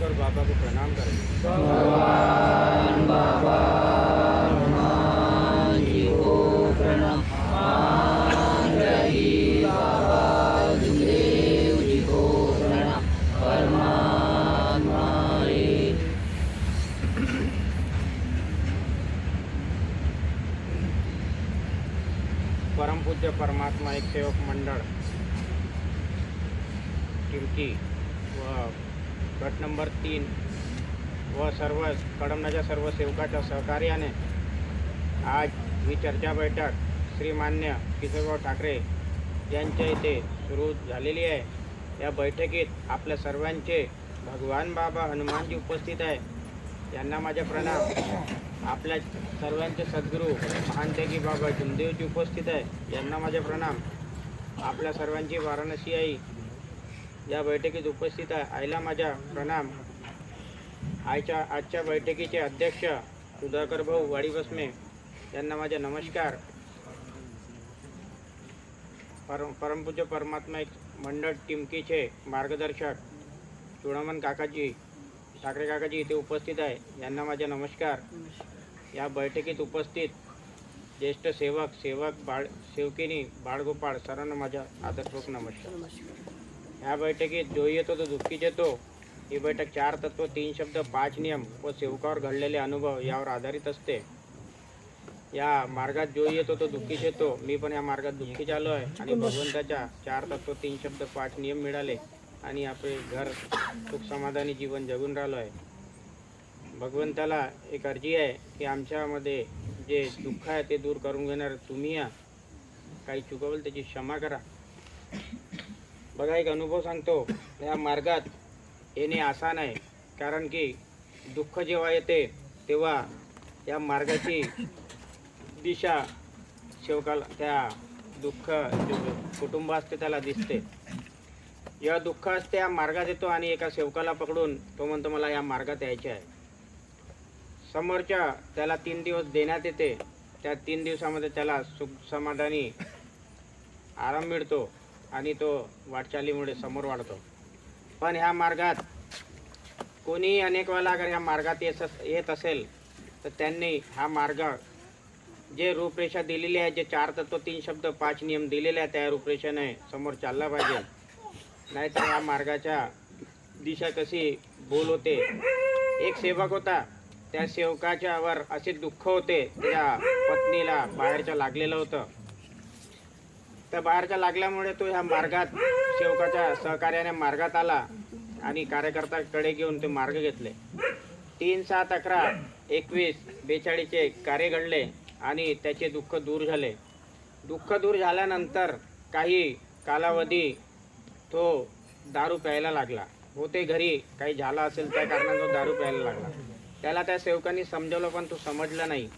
कर बाबा को प्रणाम करें। भगवान बाबा हनुमान जी को प्रणाम बाबा जी को प्रणाम परमात्मा एक परमात्मा एक सेवक मंडळ टिमकी व गट नंबर तीन. व सर्व कडमनाच्या सर्व सेवकाच्या सहकार्याने आज ही चर्चा बैठक श्रीमान्य किशोरराव ठाकरे यांच्या इथे सुरू झालेली आहे. या बैठकीत आपल्या सर्वांचे भगवान बाबा हनुमानजी उपस्थित आहे. यांना माझे प्रणाम. आपल्या सर्वांचे सद्गुरू महानतेगी बाबा जुमदेवजी उपस्थित आहे. यांना माझे प्रणाम. आपल्या सर्वांची वाराणसी आई या बैठकीत उपस्थित आहे आईला माझ्या प्रणाम. आयच्या आजच्या बैठकीचे अध्यक्ष सुधाकर भाऊ वाडी बसमे यांना माझे नमस्कार. परम परमपूज्य परमात्मा एक मंडळ टिमकीचे मार्गदर्शक चुडामन काकाजी ठाकरे काकाजी इथे उपस्थित आहे. यांना माझे नमस्कार. या बैठकीत उपस्थित ज्येष्ठ सेवक सेवक बाळ सेवकिनी बाळगोपाळ सर्वांना माझा आदरपूर्वक नमस्कार. या बैठकीत जो येतो तो दुःखीच येतो. ही बैठक चार तत्व तीन शब्द पाच नियम व सेवकावर घडलेले अनुभव यावर आधारित असते. या मार्गात जो येतो तो दुःखीच येतो. मी पण या मार्गात दुःखीच आलो आहे आणि भगवंताच्या चार तत्व तीन शब्द पाच नियम मिळाले आणि आपले घर सुख समाधानी जीवन जगून राहिलो आहे. भगवंताला एक अर्जी आहे की आमच्यामध्ये जे दुःख आहे ते दूर करून घेणार तुम्ही या. काही चुकवलं त्याची क्षमा करा. बघा एक अनुभव सांगतो. या मार्गात येणे आसान आहे. कारण की दुःख जेव्हा येते तेव्हा या मार्गाची दिशा शेवकाला त्या दुःख कुटुंब असते त्याला दिसते. या दुःख असते या मार्गात येतो आणि एका सेवकाला पकडून तो म्हणतो मला या मार्गात यायचे आहे. समोरच्या त्याला तीन दिवस देण्यात येते. त्या तीन दिवसामध्ये त्याला सुख समाधानी आराम मिळतो. आणि तो वाटचालीमुळे समोर वाढतो. पण ह्या मार्गात कोणीही अनेक वेळा अगर ह्या मार्गात येत येत असेल तर त्यांनी हा मार्ग जे रूपरेषा दिलेली आहे जे चार तत्व तीन शब्द पाच नियम दिलेले आहे त्या रूपरेषेने समोर चालला पाहिजे. नाहीतर या मार्गाच्या दिशा कशी बोल होते. एक सेवक होता त्या सेवकाच्यावर असे दुःख होते त्या पत्नीला बाहेरच्या लागलेलं होतं. तर बाहेरच्या लागल्यामुळे तो ह्या मार्गात सेवकाच्या सहकार्याने मार्गात आला आणि कार्यकर्त्याकडे घेऊन ते मार्ग घेतले. तीन सात अकरा एकवीस बेचाळीसचे कार्य घडले आणि त्याचे दुःख दूर झाले. दुःख दूर झाल्यानंतर काही कालावधी तो दारू प्यायला लागला. होते घरी काही झालं असेल त्या कारणाने तो दारू प्यायला लागला. त्याला त्या सेवकांनी समजवलं पण तो समजला नाही.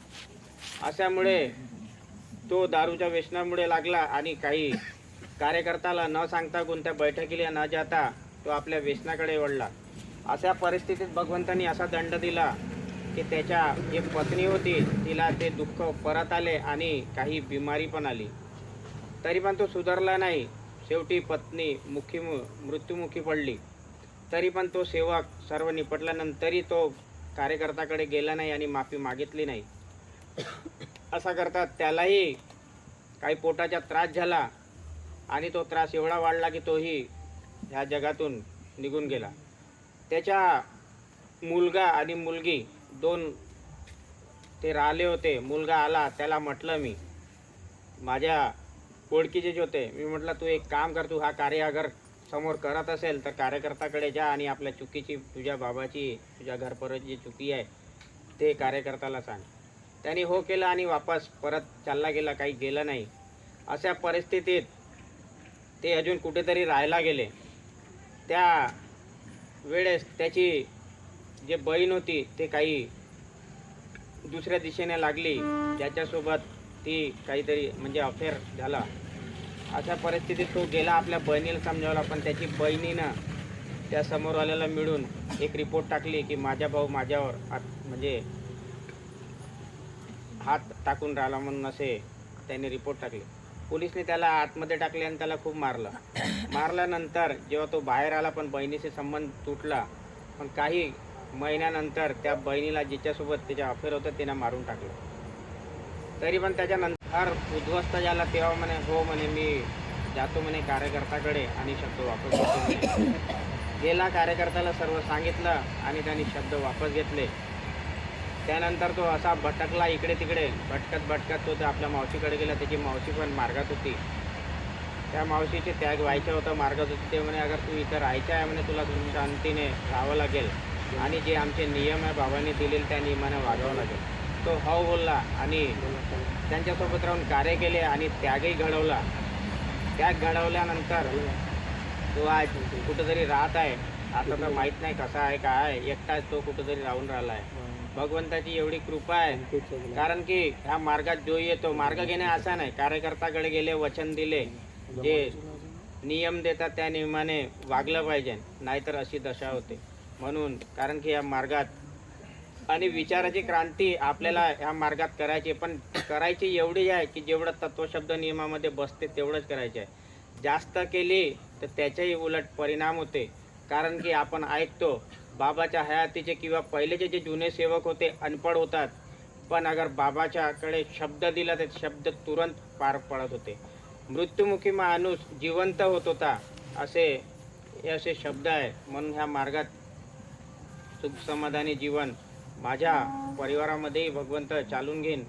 अशामुळे तो दारूच्या व्यसनामुळे लागला आणि काही कार्यकर्त्याला न सांगता कोणत्या बैठकीला न जाता तो आपल्या व्यसनाकडे वळला. अशा परिस्थितीत भगवंतांनी असा दंड दिला की त्याच्या जी पत्नी होती तिला ते दुःख परत आले आणि काही बिमारी पण आली. तरी पण तो सुधारला नाही. शेवटी पत्नी मुखी मृत्युमुखी पडली. तरी पण तो सेवक सर्व निपटल्यानंतरही तो कार्यकर्त्याकडे गेला नाही आणि माफी मागितली नाही. असा करतात त्यालाही काही पोटाचा त्रास झाला आणि तो त्रास एवढा वाढला की तोही ह्या जगातून निघून गेला. त्याच्या मुलगा आणि मुलगी दोन ते राहिले होते. मुलगा आला त्याला म्हटलं मी माझ्या ओळखीचेच होते. मी म्हटलं तू एक काम कर तू हा कार्य अगर समोर करत असेल तर कार्यकर्त्याकडे जा आणि आपल्या चुकीची तुझ्या बाबाची तुझ्या घरपरत जी चुकी आहे ते कार्यकर्त्याला सांग. त्यांनी हो केलं आणि वापस परत चालला गेला काही गेलं नाही. अशा परिस्थितीत ते अजून कुठेतरी राहायला गेले. त्या वेळेस त्याची जे बहीण होती ते काही दुसऱ्या दिशेने लागली. ज्याच्यासोबत ती काहीतरी म्हणजे अफेअर झाला. अशा परिस्थितीत तो गेला आपल्या बहिणीला समजावला पण त्याची बहिणीनं त्या समोर आलेला मिळून एक रिपोर्ट टाकली की माझा भाऊ माझ्यावर आत- म्हणजे हात टाकून राहिला म्हणून असे त्याने रिपोर्ट टाकले. पोलिसने त्याला आतमध्ये टाकले आणि त्याला खूप मारलं. मारल्यानंतर जेव्हा तो बाहेर आला पण बहिणीशी संबंध तुटला पण काही महिन्यानंतर त्या बहिणीला जिच्यासोबत त्याच्या अफेअर होतं तिनं मारून टाकलं. तरी पण त्याच्यानंतर उद्ध्वस्त झाला तेव्हा म्हणे हो म्हणे मी जातो म्हणे कार्यकर्त्याकडे आणि शब्द वापस घेतो म्हणे. गेला कार्यकर्त्याला सर्व सांगितलं आणि त्यांनी शब्द वापस घेतले. त्यानंतर तो असा भटकला इकडे तिकडे भटकत भटकत तो आपल्या मावशीकडे गेला. त्याची मावशी पण मार्गात होती. त्या मावशीचे त्याग व्हायचं होतं मार्गात होती. ते म्हणे अगर तू इथं राहायचं आहे म्हणे तुला शांतीने राहावं लागेल. आणि जे आमचे नियम आहे बाबांनी दिलेले त्या नियमाने वागावं लागेल. तो हाव बोलला आणि त्यांच्यासोबत राहून कार्य केले आणि त्यागही घडवला. त्याग घडवल्यानंतर तो आज कुठंतरी राहत आहे. आता तर माहीत नाही कसा आहे काय आहे. एकटाच तो कुठंतरी राहून राहिला आहे भगवंताची एवढी कृपा आहे. कारण की ह्या मार्गात जो येतो मार्ग घेणे असा नाही. कार्यकर्त्याकडे गेले वचन दिले. जे नियम देतात त्या नियमाने वागलं पाहिजे. नाहीतर अशी दशा होते. म्हणून कारण की या मार्गात आणि विचाराची क्रांती आपल्याला ह्या मार्गात करायची पण करायची एवढी आहे की जेवढं तत्वशब्द नियमामध्ये बसते तेवढंच करायचे आहे. जास्त केली तर त्याच्याही उलट परिणाम होते. कारण की आपण ऐकतो बाबाच्या हयातीचे किंवा पहिलेचे जे जुने सेवक होते अनपढ होतात. पण अगर बाबाच्याकडे शब्द दिला तर शब्द तुरंत पार पडत होते. मृत्युमुखी माणूस जिवंत होत होता असे हे असे शब्द आहे. म्हणून ह्या मार्गात सुख समाधानी जीवन माझ्या परिवारामध्येही भगवंत चालून घेईन.